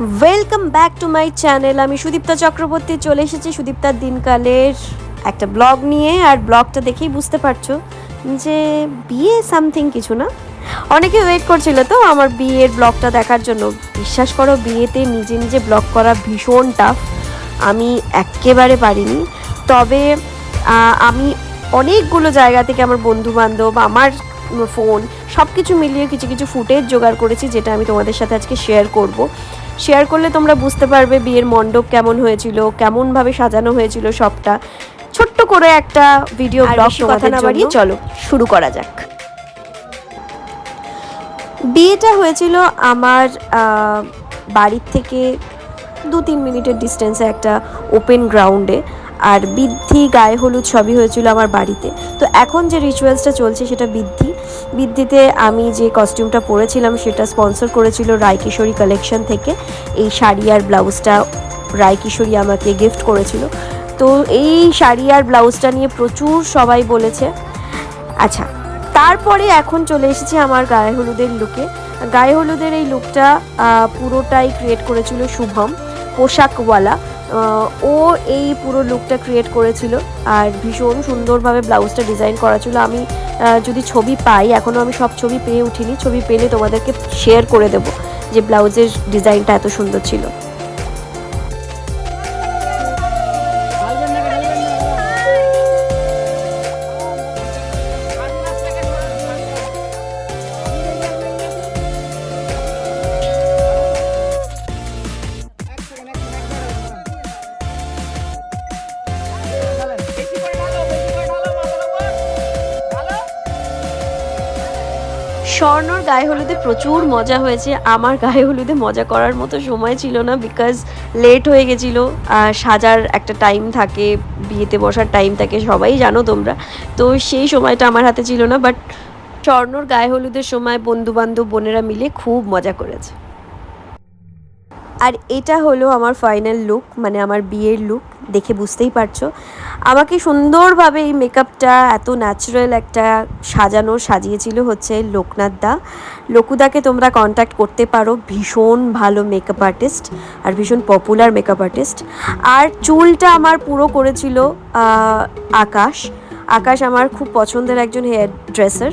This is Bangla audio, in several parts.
Welcome back to my channel আমি সুদীপ্তা চক্রবর্তী চলে এসেছি সুদীপ্তার দিনকালের একটা ব্লগ নিয়ে। আর ব্লগটা দেখেই বুঝতে পারছ যে বিয়ে সামথিং কিছু না। অনেকে ওয়েট করছিল তো আমার বিয়ের ব্লগটা দেখার জন্য। বিশ্বাস করো, বিয়েতে নিজে নিজে ব্লগ করা ভীষণ টাফ আমি একেবারে পারিনি। তবে আমি অনেকগুলো জায়গা থেকে আমার বন্ধু বান্ধব আমার ফোন সব কিছু মিলিয়ে কিছু কিছু ফুটেজ জোগাড় করেছি, যেটা আমি তোমাদের সাথে আজকে শেয়ার করব। শেয়ার করলে তোমরা বুঝতে পারবে বিয়ের মণ্ডপ কেমন হয়েছিল কেমনভাবে সাজানো হয়েছিল সবটা। ছোট্ট করে একটা ভিডিও ব্লগ কথা না বাড়িয়ে চলো শুরু করা যাক। বিয়েটা হয়েছিল আমার আহ, বাড়ির থেকে দু তিন মিনিটের ডিস্টেন্সে একটা ওপেন গ্রাউন্ডে আর বৃদ্ধি, গায়ে হলুদ সবই হয়েছিল আমার বাড়িতে। তো এখন যে রিচুয়ালসটা চলছে সেটা বৃদ্ধি। বৃদ্ধিতে আমি যে কস্টিউমটা পরেছিলাম সেটা স্পন্সর করেছিল রায়কিশোরী কালেকশন থেকে। এই শাড়ি আর ব্লাউজটা রায়কিশোরী আমাকে গিফট করেছিল। তো এই শাড়ি আর ব্লাউজটা নিয়ে প্রচুর সবাই বলেছে। আচ্ছা তারপরে এখন চলে এসেছি আমার গায়ে হলুদের লুকে গায়ে হলুদের এই লুকটা পুরোটাই ক্রিয়েট করেছিল শুভম, পোশাকওয়ালা। ও এই পুরো লুকটা ক্রিয়েট করেছিল আর ভীষণ সুন্দরভাবে ব্লাউজটা ডিজাইন করা ছিল। আমি যদি ছবি পাই এখনও আমি সব ছবি পেয়ে উঠিনি, ছবি পেলে তোমাদেরকে শেয়ার করে দেবো যে ব্লাউজের ডিজাইনটা এত সুন্দর ছিল। স্বর্ণর গায়ে হলুদে প্রচুর মজা হয়েছে। আমার গায়ে হলুদে মজা করার মতো সময় ছিল না বিকজ লেট হয়ে গেছিল। সাজার একটা টাইম থাকে, বিয়েতে বসার টাইম থাকে, সবাই জানো তোমরা। তো সেই সময়টা আমার হাতে ছিল না বাট স্বর্ণর গায়ে হলুদের সময় বন্ধু বান্ধব বোনেরা মিলে খুব মজা করেছে। আর এটা হলো আমার ফাইনাল লুক মানে আমার বিয়ের লুক দেখে বুঝতেই পারছ। আমাকে সুন্দরভাবে এই মেকআপটা এত ন্যাচারাল একটা সাজানো, সাজিয়েছিল হচ্ছে লোকনাথ দা। লকুদাকে তোমরা কন্ট্যাক্ট করতে পারো, ভীষণ ভালো মেকআপ আর্টিস্ট আর ভীষণ পপুলার মেকআপ আর্টিস্ট আর চুলটা আমার পুরো করেছিল আকাশ। আকাশ আমার খুব পছন্দের একজন হেয়ার ড্রেসার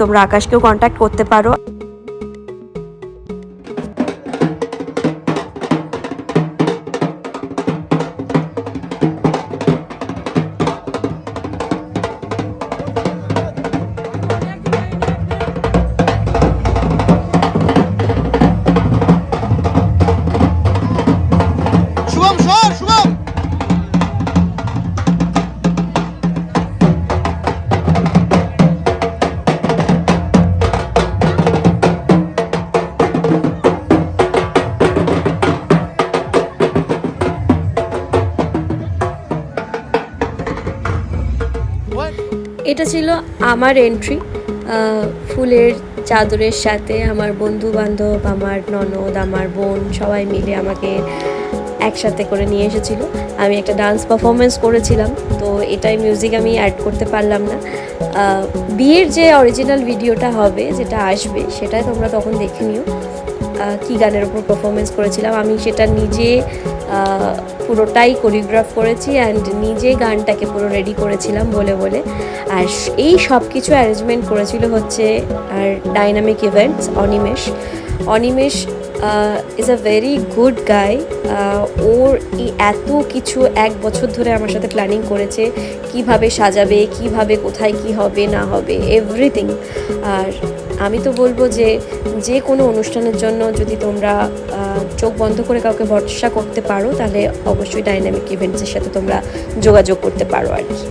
তোমরা আকাশকেও কন্ট্যাক্ট করতে পারো। এটা ছিল আমার এন্ট্রি ফুলের চাদরের সাথে আমার বন্ধু বান্ধব আমার ননদ, আমার বোন সবাই মিলে আমাকে একসাথে করে নিয়ে এসেছিল। আমি একটা ডান্স পারফরমেন্স করেছিলাম, তো এটাই মিউজিক আমি অ্যাড করতে পারলাম না। বিয়ের যে অরিজিনাল ভিডিওটা হবে, যেটা আসবে, সেটাই তোমরা তখন দেখে নিও। কী গানের ওপর পারফরমেন্স করেছিলাম, আমি সেটা নিজে পুরোটাই কোরিওগ্রাফ করেছি অ্যান্ড নিজে গানটাকে পুরো রেডি করেছিলাম বলে বলে। আর এই সব কিছু অ্যারেঞ্জমেন্ট করেছিল হচ্ছে আর dynamic events Animesh. Animesh is a very good guy ওর এই এত কিছু এক বছর ধরে আমার সাথে প্ল্যানিং করেছে, কীভাবে সাজাবে, কীভাবে কোথায় কি হবে, না হবে এভরিথিং আর আমি তো বলব যে যে কোনো অনুষ্ঠানের জন্য যদি তোমরা চোখ বন্ধ করে কাউকে ভরসা করতে পারো, তাহলে অবশ্যই ডাইনামিক ইভেন্টসের সাথে তোমরা যোগাযোগ করতে পারো আর কি।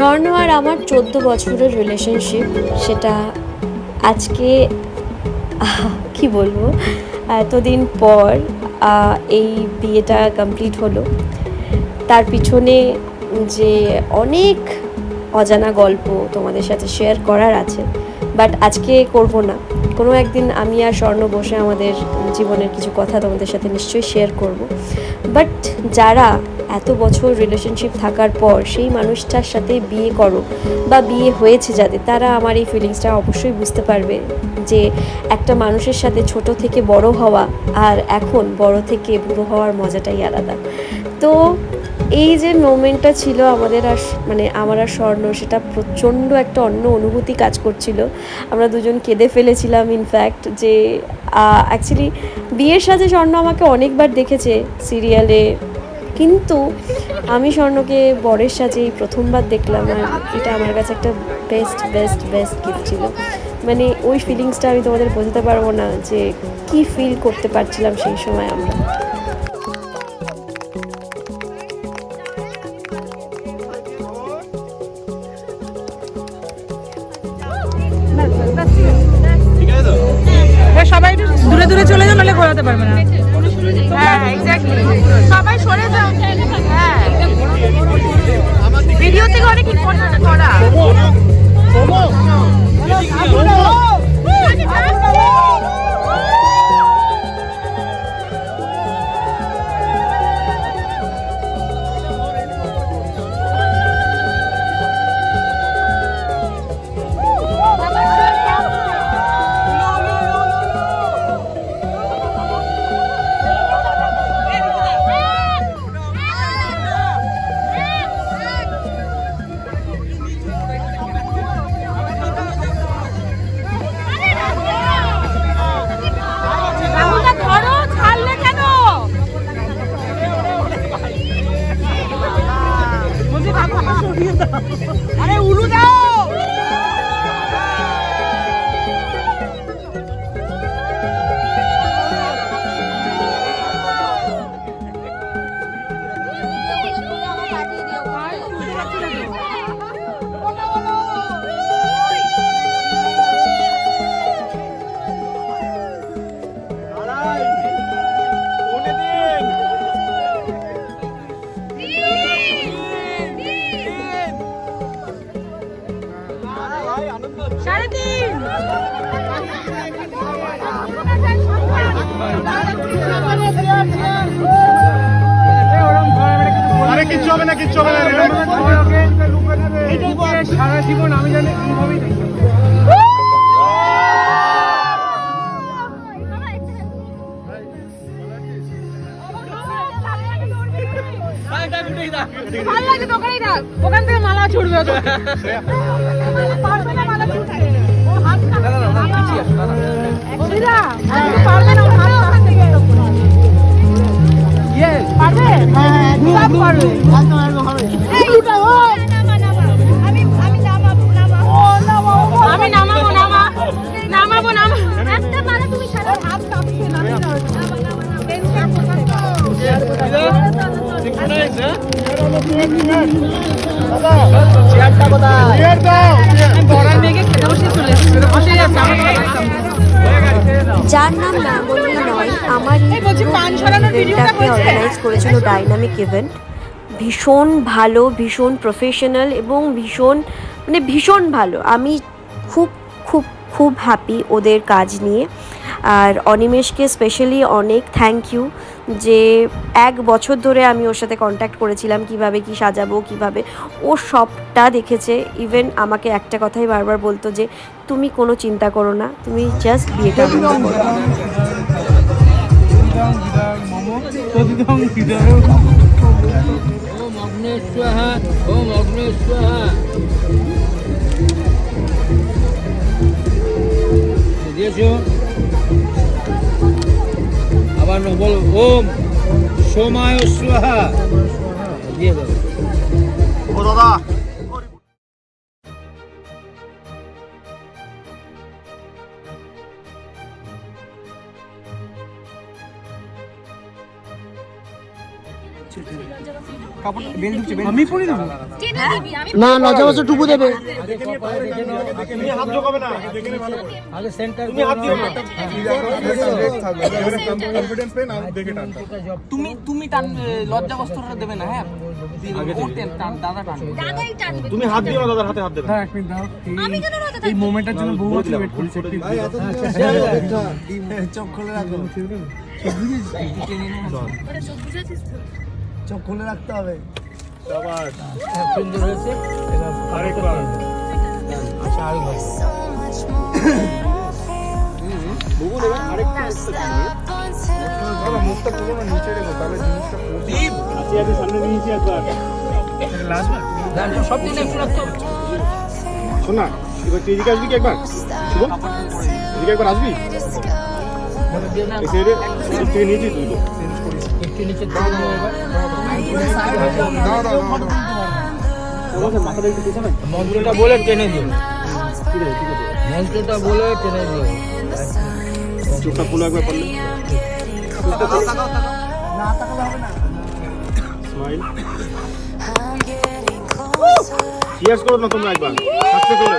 স্বর্ণ আর আমার চোদ্দ বছরের রিলেশনশিপ সেটা আজকে কি বলব? এতদিন পর এই বিয়েটা কমপ্লিট হলো। তার পিছনে যে অনেক অজানা গল্প তোমাদের সাথে শেয়ার করার আছে বাট আজকে করব না। কোনো একদিন আমি আর স্বর্ণ বসে আমাদের জীবনের কিছু কথা তোমাদের সাথে নিশ্চয়ই শেয়ার করব। বাট যারা এত বছর রিলেশনশিপ থাকার পর সেই মানুষটার সাথে বিয়ে করো বা বিয়ে হয়েছে যাদের, তারা আমার এই ফিলিংসটা অবশ্যই বুঝতে পারবে যে একটা মানুষের সাথে ছোট থেকে বড় হওয়া আর এখন বড় থেকে বুড়ো হওয়ার মজাটাই আলাদা। তো এই যে মোমেন্টটা ছিল আমাদের আর মানে আমার আর স্বর্ণ, সেটা প্রচণ্ড একটা অন্য অনুভূতি কাজ করছিল। আমরা দুজন কেঁদে ফেলেছিলাম ইনফ্যাক্ট যে অ্যাকচুয়ালি বিয়ের সাথে স্বর্ণ আমাকে অনেকবার দেখেছে সিরিয়ালে কিন্তু আমি স্বর্ণকে বরের সাজে প্রথমবার দেখলাম আর এটা আমার কাছে একটা বেস্ট বেস্ট বেস্ট গিফট ছিল। মানে ওই ফিলিংসটা আমি তোমাদের বোঝাতে পারব না যে কি ফিল করতে পারছিলাম সেই সময় আমরা। সবাই একটু দূরে দূরে চলে যাও নাহলে ঘোরাতে পারবে না। হ্যাঁ এক্স্যাক্টলি সবাই সরে যাও হ্যাঁ। ভিডিও থেকে অনেক ইম্পর্টেন্ট করা। আমি নামাবো নামা নামাবো নামা একটা মালা তুমি সারা হাত কাঁপছে না টেনশন করছে যার নাম লাবণী নয় আমার অর্গানাইজ করেছিল ডাইনামিক ইভেন্ট ভীষণ ভালো ভীষণ প্রফেশনাল এবং ভীষণ মানে ভীষণ ভালো। আমি খুব খুব খুব হ্যাপি ওদের কাজ নিয়ে। আর অনিমেষকে স্পেশালি অনেক থ্যাংক ইউ যে এক বছর ধরে আমি ওর সাথে কন্ট্যাক্ট করেছিলাম, কীভাবে কি সাজাবো, কীভাবে। ও সবটা দেখেছে। ইভেন আমাকে একটা কথাই বারবার বলতো যে, তুমি কোনো চিন্তা করো না, তুমি জাস্ট বিয়েটা করো। আবার বলো ওম সোমায় দিয়ে দাও দাদা। আমি পরে দেবো। টেনে দিবি আমি না লজ্জা বছর টুকু দেবে। তুমি আগে সেন্টার তুমি হাত দিও না। কনফিডেন্স পেন আর দেখে টান তুমি তুমি টান লজ্জা বস্ত্রটা দেবে না হ্যাঁ? তুমি হাত দিও না দাদার হাতে হাত দেবে। হ্যাঁ এক মিনিট দাও আমি কেন রাতে এই? মোমেন্টটার জন্য বহু বছর ওয়েট করেছি চোখ খুলে রাখো। চোখ বুঝেছিস তো? চোখ খুলে রাখতে হবে। সুন্দর হয়েছে আচ্ছা মুখটা পুরো নিচে রেখো তাহলে জিনিসটা সামনে নিয়েছি একবার সব দিন একটু রাখতো শোন না এবার তুই এদিকে আসবি কি একবার? শুভ। এদিকে একবার আসবি দিয়ে না এই সাইডে এদিক থেকে নিয়েছি তুই তো। একটু নিচে দিয়ে দেবো এবার। মন্ত্রটা বলে টেনে দিও। মন্ত্রটা বলে টেনে দিও। চোখটা খুলে একবার পারলে স্মাইল। চিয়ার্স করো না তোমরা একবার। করে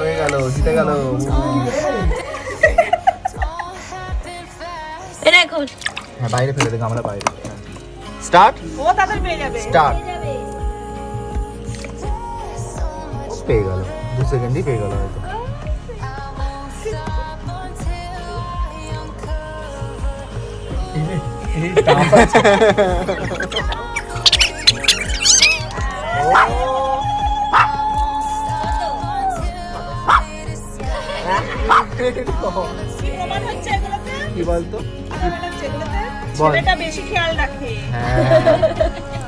হয়ে গেল জিতে গেল। হ্যাঁ বাইরে ফেলে দেবো আমরা বাইরে। স্টার্ট? ও তাদের পেয়ে যাবে। স্টার্ট। পেয়ে গেল। দু সেকেন্ডই পেয়ে গেল হয়তো। Stop কি বলতো? বল। বেশি খেয়াল রাখে। হ্যাঁ।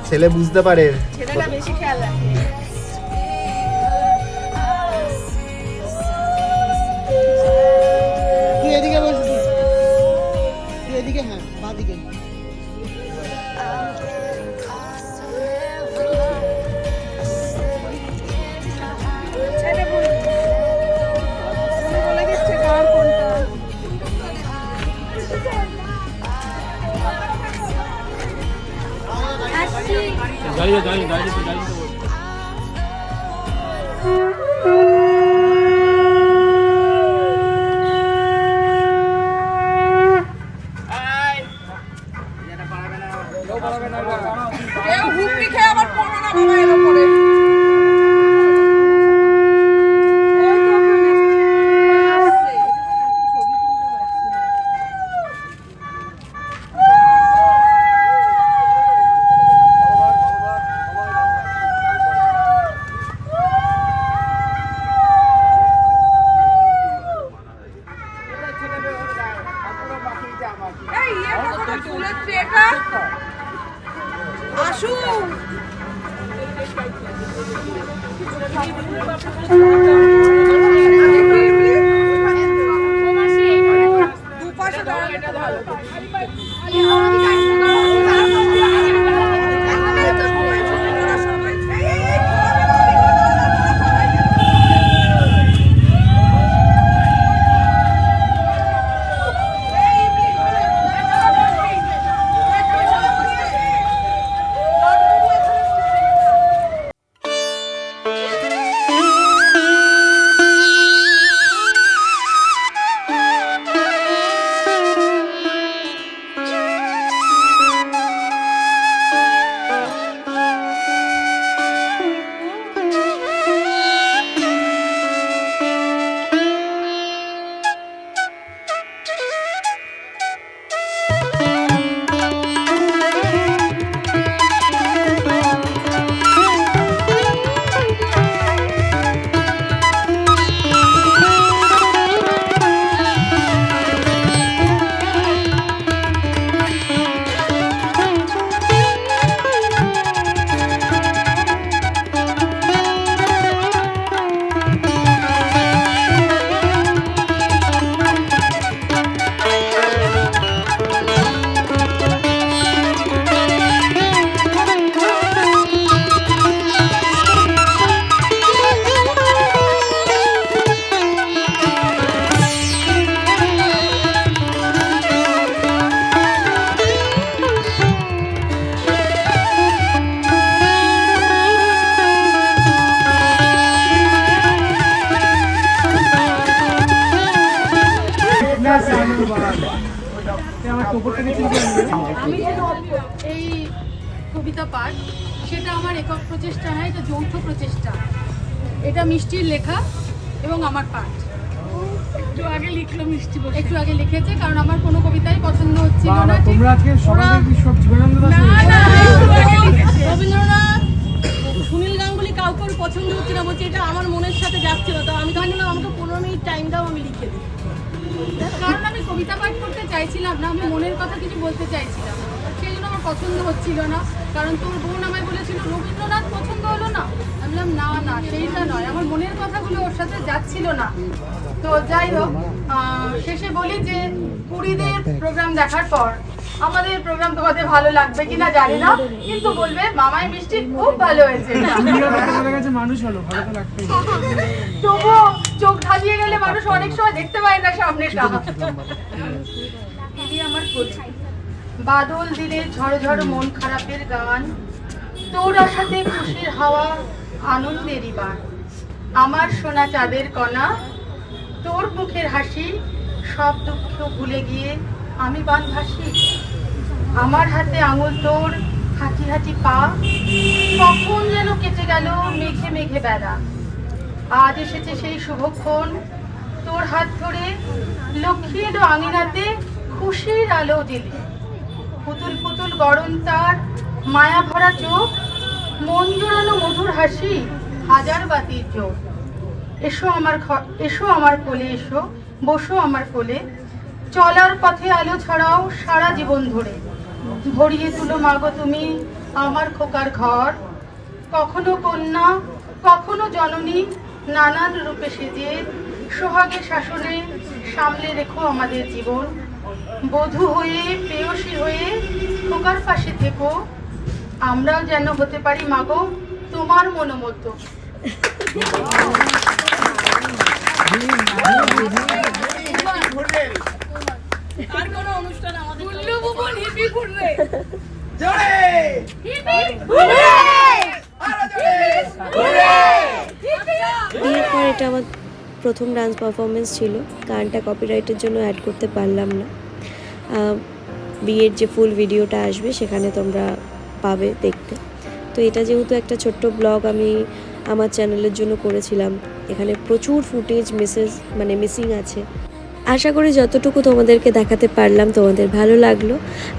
ছেলে বুঝতে পারে। ছেলেটা বেশি খেয়াল রাখে। 赶紧赶紧赶紧赶紧走。এটা মিষ্টির লেখা এবং আমার পাঠ। একটু আগে লিখলো মিষ্টি একটু আগে লিখেছে কারণ আমার কোনো কবিতাই পছন্দ হচ্ছিল না তোমরা আজকে সকালে কি সব জীবনানন্দ দাস না, না, একটু আগে লিখেছে। রবীন্দ্রনাথ সুনীল গাঙ্গুলি কাউকে পছন্দ হচ্ছে না বলছে এটা আমার মনের সাথে যাচ্ছে না তো আমি ভাবলাম আমাকে পনেরো মিনিট টাইম দাও আমি লিখে দিই। কারণ আমি কবিতা পাঠ করতে চাইছিলাম না আমি মনের কথা কিছু বলতে চাইছিলাম সেই জন্য আমার পছন্দ হচ্ছিল না কারণ তোর বোন আমায় বলেছিল রবীন্দ্রনাথ পছন্দ হলো না। আমি বললাম না না সেইটা নয়। আমার মনের কথাগুলো ওর সাথে যাচ্ছিল না। তো যাই হোক শেষে বলি যে কুড়িদের প্রোগ্রাম দেখার পর আমাদের প্রোগ্রাম তোমাদের ভালো লাগবে কিনা জানি না কিন্তু বলবে মামাই মিষ্টি খুব ভালো হয়েছে। মানুষ হলো ভালো তো লাগতেই তবুও চোখ ঢালিয়ে গেলে মানুষ অনেক সময় দেখতে পায় না সামনেটা। দিদি আমার বাদল দিনে ঝড় ঝড় মন খারাপের গান তোর আশাতে খুশির হাওয়া আনন্দেরই বান আমার সোনা চাঁদের কণা, তোর মুখের হাসি, সব দুঃখ ভুলে গিয়ে আমি বান ভাসি। আমার হাতে আঙুল তোর হাঁটি হাঁটি পা, কখন যেন কেটে গেল মেঘে মেঘে বেড়া। আজ এসেছে সেই শুভক্ষণ, তোর হাত ধরে লক্ষ্মী এলো আঙিনাতে খুশির আলো দিলে। পুতুল পুতুল গরম তার, মায়া ভরা চোখ মন জোড়ানো মধুর হাসি, হাজার বাতির চোখ। এসো আমার এসো আমার কোলে, এসো, বসো আমার কোলে। চলার পথে আলো ছড়াও সারা জীবন ধরে। ভরিয়ে তুলো মাগো তুমি আমার খোকার ঘর। কখনো কন্যা, কখনো জননী, নানান রূপে সেজে সোহাগে শাসনে সামলে রেখো আমাদের জীবন। বধূ হয়ে, প্রেয়সী হয়ে খোকার পাশে থেকো। আমরাও যেন হতে পারি মাগো, তোমার মনোমতো আর এটা আমার প্রথম ডান্স পারফরমেন্স ছিল। গানটা কপিরাইটের জন্য অ্যাড করতে পারলাম না। বিয়ের যে ফুল ভিডিওটা আসবে, সেখানে তোমরা পাবে দেখতে। তো এটা যেহেতু একটা ছোট্ট ব্লগ আমি আমার চ্যানেলের জন্য করেছিলাম, এখানে প্রচুর ফুটেজ মিসেস মানে মিসিং আছে। আশা করি যতটুকু তোমাদেরকে দেখাতে পারলাম তোমাদের ভালো লাগল।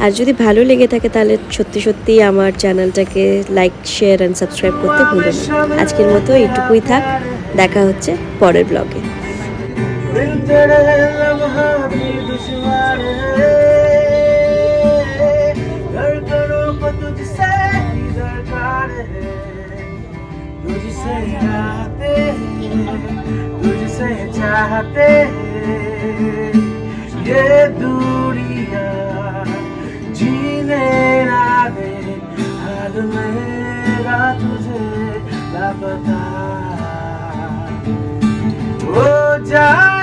আর যদি ভালো লেগে থাকে তাহলে সত্যি সত্যিই আমার চ্যানেলটাকে লাইক, শেয়ার অ্যান্ড সাবস্ক্রাইব করতে ভুলো আজকের মতো এইটুকুই থাক, দেখা হচ্ছে পরের ব্লগে। तुझसे चाहते तुझसे चाहते ये दूरिया जीने ना दे हाल मेरा तुझे लापता हो जाने